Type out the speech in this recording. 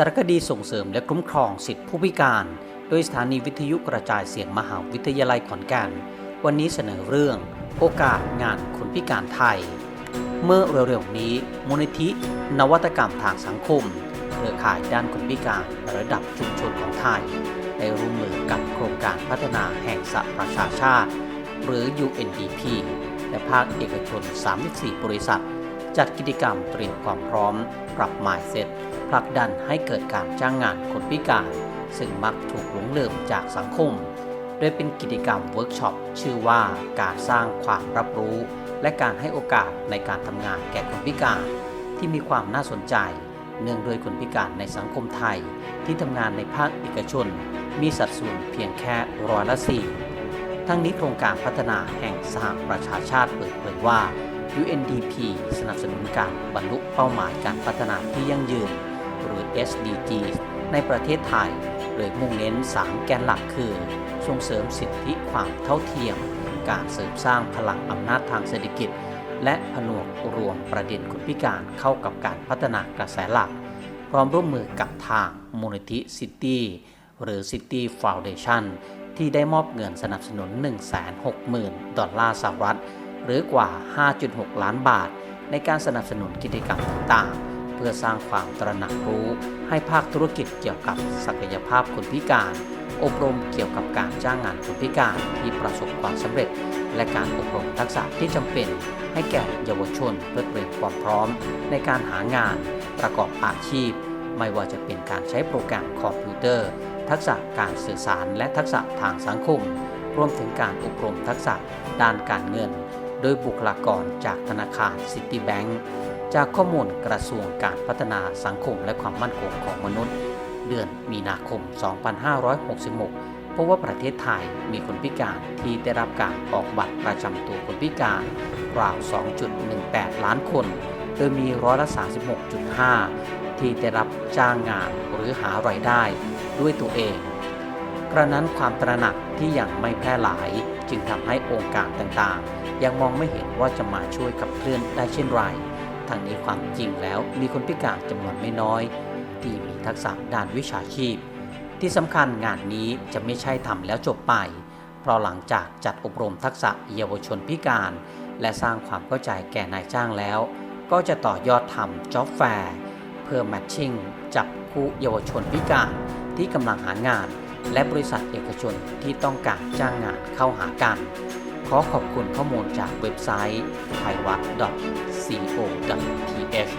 ารคดีส่งเสริมและคุ้มครองสิทธิผู้พิการ โดยสถานีวิทยุกระจายเสียงมหาวิทยาลัยขอนแก่น วันนี้เสนอเรื่อง โอกาสงานคนพิการไทย เมื่อเร็วๆนี้มูลนิธิ นวัตกรรมทางสังคมเครือข่ายด้านคนพิการระดับชุมชนของไทย ได้ร่วมมือกับโครงการพัฒนาแห่งสหประชาชาติ หรือ UNDP และภาคเอกชน 34 บริษัท จัดกิจกรรมเตรียมความพร้อม ปรับหมายเสร็จ ผลักดันให้เกิดการจ้างงานคนพิการ ซึ่งมักถูกหลงลืมจากสังคม โดยเป็นกิจกรรมเวิร์กช็อปชื่อว่าการสร้างความรับรู้ และการให้โอกาสในการทำงานแก่คนพิการ ที่มีความน่าสนใจ เนื่องโดวยคนพิการในสังคมไทย ที่ทำงานในภาคเอกชน มีสัดส่วนเพียงแค่ร้อยละสี่ทั้งนี้โครงการพัฒนาแห่งสหประชาชาติเปิดเผยว่า UNDP สนับสนุนการบรรลุเป้าหมายการพัฒนาที่ยั่งยืน หรือ SDG ในประเทศไทย โดยมุ่งเน้น 3 แกนหลักคือ ส่งเสริมสิทธิความเท่าเทียม การเสริมสร้างพลังอำนาจทางเศรษฐกิจ และผนวกรวมประเด็นคนพิการเข้ากับการพัฒนากระแสหลัก พร้อมร่วมมือกับทางมูลนิธิซิตี้หรือ City Foundation ที่ได้มอบเงินสนับสนุน 160,000 ดอลลาร์สหรัฐ หรือกว่า 5.6 ล้านบาท ในการสนับสนุนกิจกรรมต่างๆ พื่อสร้างความตระหนักรู้ ให้ภาคธุรกิจเกี่ยวกับศักยภาพคนพิการ อบรมเกี่ยวกับการจ้างงานคนพิการที่ประสบความสำเร็จ และการอบรมทักษะที่จำเป็น ให้แก่เยาวชนเพื่อเตรียมความพร้อม ในการหางานประกอบอาชีพ ไม่ว่าจะเป็นการใช้โปรแกรมคอมพิวเตอร์ ทักษะการสื่อสารและทักษะทางสังคม รวมถึงการอบรมทักษะด้านการเงิน โดยบุคลากรจากธนาคารซิตี้แบงก์ จากข้อมูลกระทรวงการพัฒนาสังคมและความมั่นคงของมนุษย์ เดือนมีนาคม 2566พราะว่าประเทศไทยมีคนพิการที่ได้รับการออกบัตรประจำตัวคนพิการราว 2.18 ล้านคน โดยมีร้อยละ 36.5 ที่ได้รับจ้างงานหรือหารายได้ด้วยตัวเองกระนั้นความตระหนักที่ยังไม่แพร่หลาย จึงทำให้องค์การต่างๆ ยังมองไม่เห็นว่าจะมาช่วยขับเคลื่อนได้เช่นไร ทางนี้ความจริงแล้วมีคนพิการจำนวนไม่น้อย ที่มีทักษะด้านวิชาชีพ ที่สำคัญงานนี้จะไม่ใช่ทำแล้วจบไป เพราะหลังจากจัดอบรมทักษะเยาวชนพิการ และสร้างความเข้าใจแก่นายจ้างแล้ว ก็จะต่อยอดทำจ็อบแฟร์เพื่อแมทชิ่งจับคู่เยาวชนพิการที่กำลังหางาน และบริษัทเอกชนที่ต้องการจ้างงานเข้าหากัน ขอขอบคุณข้อมูลจากเว็บไซต์ไทยวัด co.th